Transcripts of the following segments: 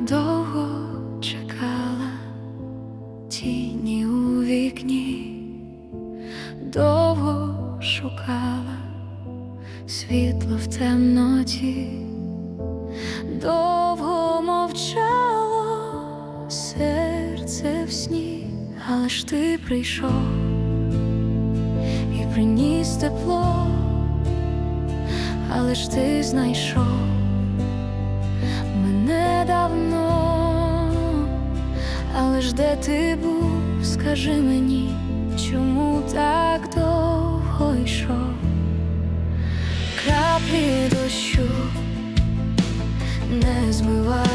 довго чекала тіні у вікні, довго шукала світло в темноті, довго мовчало серце в сні, але ж ти прийшов і приніс тепло, але ж ти знайшов. Думаєш, де ти був, скажи мені, чому так довго йшов? Краплі дощу не змивай.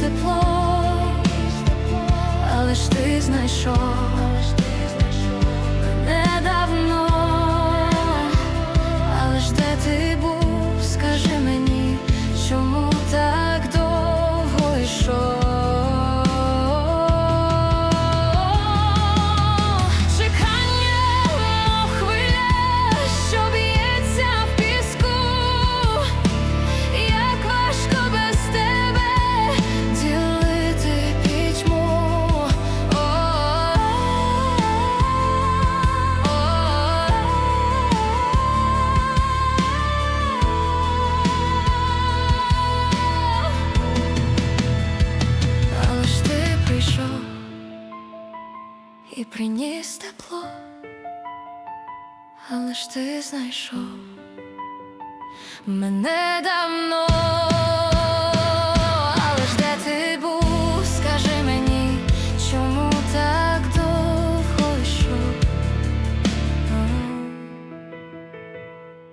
тепло, але ж ти знайшов. і приніс тепло, але ж ти знайшов мене давно.